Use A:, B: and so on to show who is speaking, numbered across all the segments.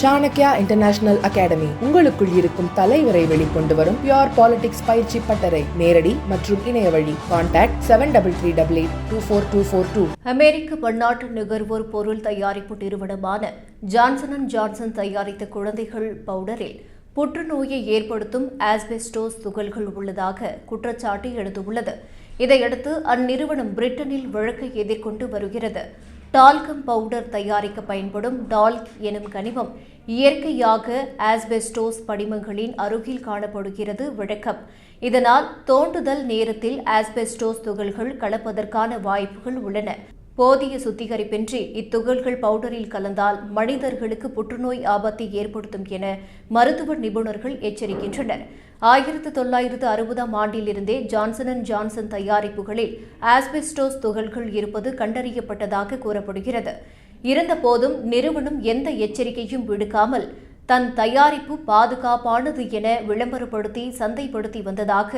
A: Chanakya international academy உங்களுக்குள் இருக்கும் தலைவரை வெளிக்கொண்டு வரும் பியோர் பாலிடிக்ஸ் பயிற்சி பட்டறை. நேரடி மற்றும் இணைய வழி. Contact seven double three double eight two four two four two
B: அமெரிக்க பன்னாட்டு நுகர்வோர் பொருள் தயாரிப்பு நிறுவனமான ஜான்சன் அண்ட் ஜான்சன் தயாரித்த குழந்தைகள் பவுடரில் புற்றுநோயை ஏற்படுத்தும் ஆஸ்பெஸ்டோஸ் துகள்கள் உள்ளதாக குற்றச்சாட்டு எழுந்துள்ளது. இதையடுத்து அந்நிறுவனம் பிரிட்டனில் வழக்கை எதிர்கொண்டு வருகிறது. டால்கம் பவுடர் தயாரிக்க பயன்படும் டால்க் எனும் கனிமம் இயற்கையாக ஆஸ்பெஸ்டோஸ் படிமங்களின் அருகில் காணப்படுகிறது விளக்கம். இதனால் தோண்டுதல் நேரத்தில் ஆஸ்பெஸ்டோஸ் துகள்கள் கலப்பதற்கான வாய்ப்புகள் உள்ளன. போதிய சுத்திகரிப்பின்றி இத்துகள்கள் பவுடரில் கலந்தால் மனிதர்களுக்கு புற்றுநோய் ஆபத்தை ஏற்படுத்தும் என மருத்துவ நிபுணர்கள் எச்சரிக்கின்றனர். ஆயிரத்து தொள்ளாயிரத்து அறுபதாம் ஆண்டிலிருந்தே ஜான்சன் அண்ட் ஜான்சன் தயாரிப்புகளில் ஆஸ்பெஸ்டோஸ் துகள்கள் இருப்பது கண்டறியப்பட்டதாக கூறப்படுகிறது. இருந்தபோதும் நிறுவனம் எந்த எச்சரிக்கையும் விடுக்காமல் தன் தயாரிப்பு பாதுகாப்பானது என விளம்பரப்படுத்தி சந்தைப்படுத்தி வந்ததாக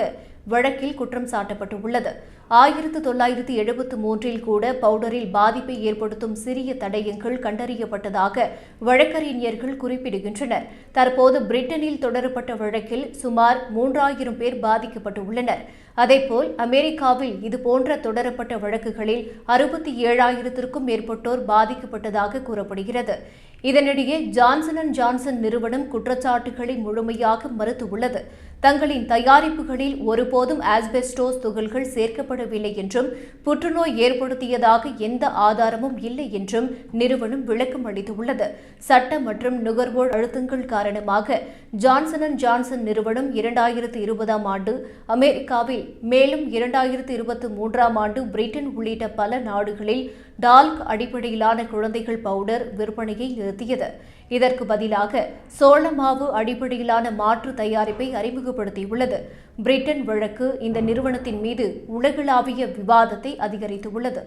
B: வழக்கில் குற்றம் சாட்டப்பட்டுள்ளது. ஆயிரத்து தொள்ளாயிரத்து எழுபத்து மூன்றில் கூட பவுடரில் பாதிப்பை ஏற்படுத்தும் சிறிய தடயங்கள் கண்டறியப்பட்டதாக வழக்கறிஞர்கள் குறிப்பிடுகின்றனர். தற்போது பிரிட்டனில் தொடரப்பட்ட வழக்கில் சுமார் மூன்றாயிரம் பேர் பாதிக்கப்பட்டுள்ளனர். அதேபோல் அமெரிக்காவில் இதுபோன்ற தொடரப்பட்ட வழக்குகளில் அறுபத்தி ஏழாயிரத்திற்கும் மேற்பட்டோர் பாதிக்கப்பட்டதாக கூறப்படுகிறது. இதனிடையே ஜான்சன் அண்ட் ஜான்சன் நிறுவனம் குற்றச்சாட்டுகளை முழுமையாக மறுத்துள்ளது. தங்களின் தயாரிப்புகளில் ஒருபோதும் ஆஸ்பெஸ்டோஸ் துகள்கள் சேர்க்கப்படவில்லை என்றும் புற்றுநோய் ஏற்படுத்தியதாக எந்த ஆதாரமும் இல்லை என்றும் நிறுவனம் விளக்கம் அளித்துள்ளது. சட்ட மற்றும் நுகர்வோர் அழுத்தங்கள் காரணமாக ஜான்சன் அண்ட் ஜான்சன் நிறுவனம் இரண்டாயிரத்து இருபதாம் ஆண்டு அமெரிக்காவில் மேலும் இரண்டாயிரத்து இருபத்தி மூன்றாம் ஆண்டு பிரிட்டன் உள்ளிட்ட பல நாடுகளில் டால்க் அடிப்படையிலான குழந்தைகள் பவுடர் விற்பனையை நிறுத்தியது. இதற்கு பதிலாக சோளமாவு அடிப்படையிலான மாற்று தயாரிப்பை அறிமுக அறிமுகப்படுத்தியுள்ளது பிரிட்டன் வழக்கு இந்த நிறுவனத்தின் மீது உலகளாவிய விவாதத்தை அதிகரித்துள்ளது.